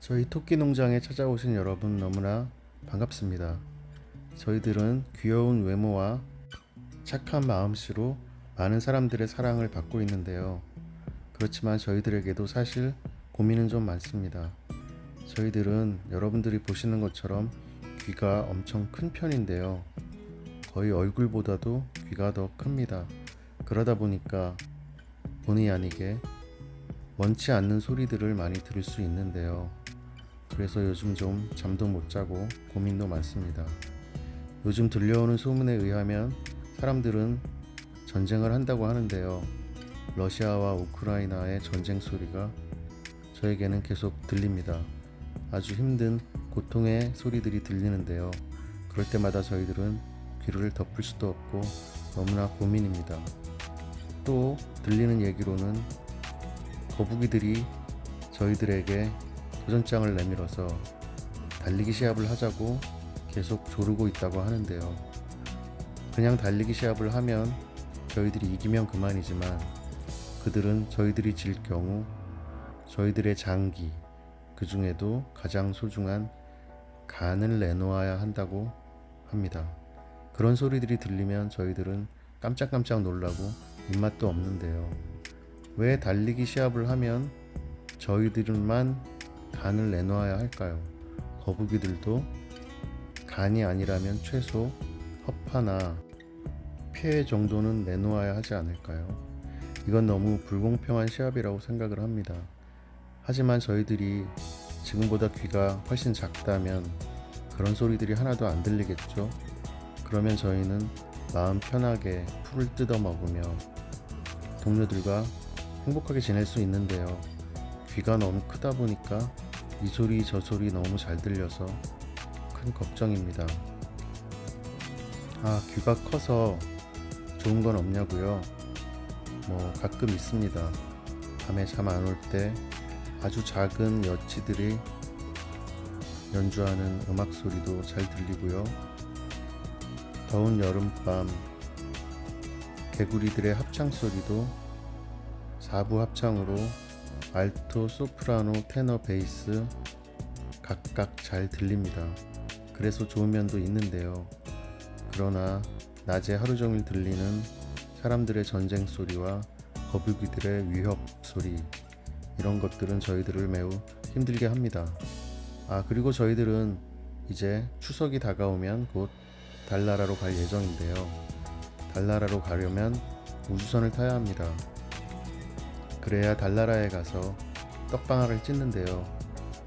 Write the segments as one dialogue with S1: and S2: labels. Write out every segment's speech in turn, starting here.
S1: 저희 토끼 농장에 찾아오신 여러분 너무나 반갑습니다. 저희들은 귀여운 외모와 착한 마음씨로 많은 사람들의 사랑을 받고 있는데요. 그렇지만 저희들에게도 사실 고민은 좀 많습니다. 저희들은 여러분들이 보시는 것처럼 귀가 엄청 큰 편인데요. 거의 얼굴보다도 귀가 더 큽니다. 그러다 보니까 본의 아니게 원치 않는 소리들을 많이 들을 수 있는데요. 그래서 요즘 좀 잠도 못 자고 고민도 많습니다. 요즘 들려오는 소문에 의하면 사람들은 전쟁을 한다고 하는데요. 러시아와 우크라이나의 전쟁 소리가 저에게는 계속 들립니다. 아주 힘든 고통의 소리들이 들리는데요. 그럴 때마다 저희들은 귀를 덮을 수도 없고 너무나 고민입니다. 또 들리는 얘기로는 거북이들이 저희들에게 도전장을 내밀어서 달리기 시합을 하자고 계속 조르고 있다고 하는데요. 그냥 달리기 시합을 하면 저희들이 이기면 그만이지만 그들은 저희들이 질 경우 저희들의 장기, 그 중에도 가장 소중한 간을 내놓아야 한다고 합니다. 그런 소리들이 들리면 저희들은 깜짝깜짝 놀라고 입맛도 없는데요. 왜 달리기 시합을 하면 저희들만 간을 내놓아야 할까요? 거북이들도 간이 아니라면 최소 허파나 폐 정도는 내놓아야 하지 않을까요? 이건 너무 불공평한 시합이라고 생각을 합니다. 하지만 저희들이 지금보다 귀가 훨씬 작다면 그런 소리들이 하나도 안 들리겠죠? 그러면 저희는 마음 편하게 풀을 뜯어 먹으며 동료들과 행복하게 지낼 수 있는데요. 귀가 너무 크다 보니까 이 소리 저 소리 너무 잘 들려서 큰 걱정입니다. 아, 귀가 커서 좋은 건 없냐고요? 뭐 가끔 있습니다. 밤에 잠 안 올 때 아주 작은 여치들이 연주하는 음악 소리도 잘 들리고요. 더운 여름밤 개구리들의 합창 소리도 4부 합창으로 알토, 소프라노, 테너, 베이스 각각 잘 들립니다. 그래서 좋은 면도 있는데요. 그러나 낮에 하루 종일 들리는 사람들의 전쟁 소리와 거북이들의 위협 소리 이런 것들은 저희들을 매우 힘들게 합니다. 아 그리고 저희들은 이제 추석이 다가오면 곧 달나라로 갈 예정인데요. 달나라로 가려면 우주선을 타야 합니다. 그래야 달나라에 가서 떡방아를 찢는데요.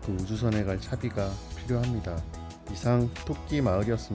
S1: 그 우주선에 갈 차비가 필요합니다. 이상 토끼 마을이었습니다.